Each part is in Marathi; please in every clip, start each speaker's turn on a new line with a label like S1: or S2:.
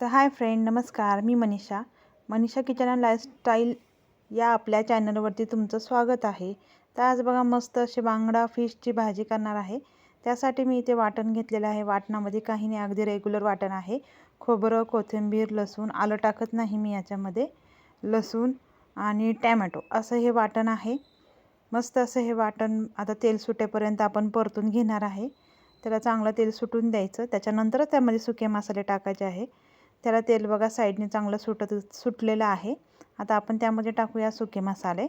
S1: तर हाय फ्रेंड नमस्कार. मी Manisha. Manisha kitchen and lifestyle या आपल्या चॅनलवरती तुमचं स्वागत आहे. तर आज बघा मस्त अशी बांगडा फिशची भाजी करणार आहे. त्यासाठी मी इथे वाटण घेतलेलं आहे. वाटणामध्ये काही नाही अगदी रेग्युलर वाटण आहे. खोबरं कोथिंबीर लसूण आलं टाकत नाही मी याच्यामध्ये. लसूण आणि टॅमॅटो असं हे वाटण आहे. मस्त असं हे वाटण आता तेल सुटेपर्यंत आपण परतून घेणार आहे. त्याला चांगलं तेल सुटून द्यायचं. त्याच्यानंतरच त्यामध्ये सुके मसाले टाकायचे आहे. त्याला तेल बघा साईडने चांगलं सुटत सुटलेलं आहे. आता आपण त्यामध्ये टाकूया सुके मसाले.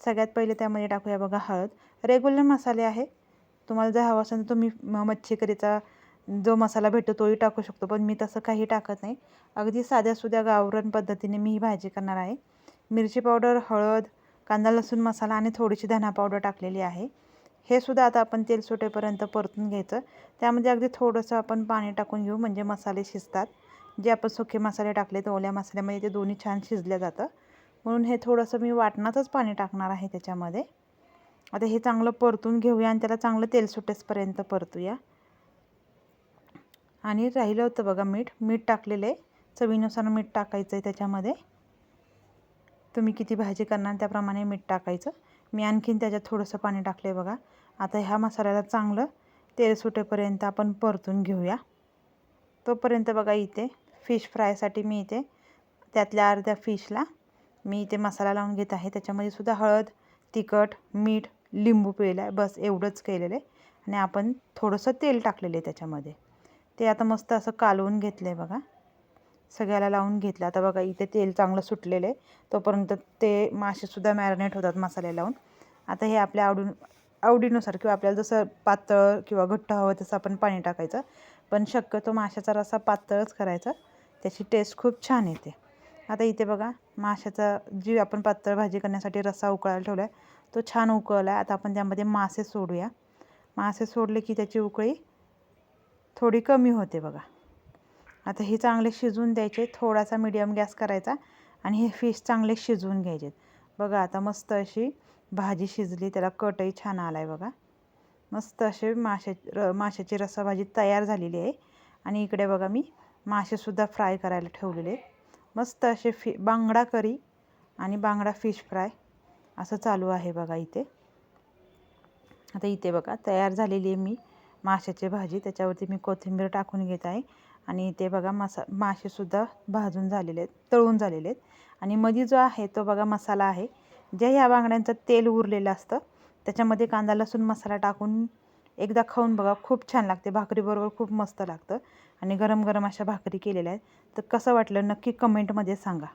S1: सगळ्यात पहिले त्यामध्ये टाकूया बघा हळद. रेग्युलर मसाले आहे. तुम्हाला जर हवं असेल तर तुम्ही मच्छीकरीचा जो मसाला भेटतो तोही टाकू शकतो पण मी तसं काही टाकत नाही. अगदी साध्या सुध्या गावरण पद्धतीने मी ही भाजी करणार आहे. मिरची पावडर हळद कांदा लसूण मसाला आणि थोडीशी धना पावडर टाकलेली आहे. हे सुद्धा आता आपण तेल सुटेपर्यंत परतून घ्यायचं. त्यामध्ये अगदी थोडंसं आपण पाणी टाकून घेऊ म्हणजे मसाले शिजतात. जे आपण सुके मसाले टाकले तर ओल्या मसाल्यामध्ये ते दोन्ही छान शिजलं जातं. म्हणून हे थोडंसं मी वाटणातच पाणी टाकणार आहे त्याच्यामध्ये. आता हे चांगलं परतून घेऊया आणि त्याला चांगलं तेल सुटेसपर्यंत परतूया. आणि राहिलं होतं बघा मीठ. मीठ टाकलेलं आहे. चवीनुसार मीठ टाकायचं आहे त्याच्यामध्ये. तुम्ही किती भाजी करणार त्याप्रमाणे मीठ टाकायचं. मी आणखीन त्याच्यात थोडंसं पाणी टाकलं आहे बघा. आता ह्या मसाल्याला चांगलं तेल सुटेपर्यंत आपण परतून घेऊया. तोपर्यंत बघा इथे फिश फ्रायसाठी मी इथे त्यातल्या अर्ध्या फिशला मी इथे मसाला लावून घेत आहे. त्याच्यामध्ये सुद्धा हळद तिखट मीठ लिंबू पिळलं आहे. बस एवढंच केलेलं आहे. आणि आपण थोडंसं तेल टाकलेलं आहे त्याच्यामध्ये. ते आता मस्त असं कालवून घेतलं आहे बघा. सगळ्याला लावून घेतलं. आता बघा इथे तेल चांगलं सुटलेलं आहे. तोपर्यंत ते मासेसुद्धा मॅरिनेट होतात मसाले लावून. आता हे आपल्या आवडून आवडीनुसार किंवा आपल्याला जसं पातळ किंवा घट्ट हवं तसं आपण पाणी टाकायचं. पण शक्यतो माशाचा रसा पातळच करायचा. त्याची टेस्ट खूप छान येते. आता इथे बघा माशाचा जी आपण पातळ भाजी करण्यासाठी रस्सा उकळायला ठेवला आहे तो छान उकळला आहे आता आपण त्यामध्ये मासे सोडूया. मासे सोडले की त्याची उकळी थोडी कमी होते बघा. आता हे चांगले शिजवून द्यायचे. थोडासा मीडियम गॅस करायचा आणि हे फिश चांगले शिजवून घ्यायचे. बघा आता मस्त अशी भाजी शिजली त्याला कटही छान आला आहे बघा. मस्त असे माशा र माशाची रस्साभाजी तयार झालेली आहे. आणि इकडे बघा मी मासेसुद्धा फ्राय करायला ठेवलेले आहेत. मस्त असे फि बांगडा करी आणि बांगडा फिश फ्राय असं चालू आहे बघा इथे. आता इथे बघा तयार झालेली आहे मी माशाची भाजी. त्याच्यावरती मी कोथिंबीर टाकून घेत आहे. आणि इथे बघा मसा मासेसुद्धा भाजून झालेले आहेत तळून झालेले आहेत. आणि मध्ये जो आहे तो बघा मसाला आहे. जे ह्या बांगड्यांचं तेल उरलेलं असतं त्याच्यामध्ये कांदा लसूण मसाला टाकून एकदा खाऊन बघा खूप छान लागते. भाकरीबरोबर खूप मस्त लागतं. आणि गरम गरम अशा भाकरी केलेल्या आहेत. तर कसं वाटलं नक्की कमेंटमध्ये सांगा.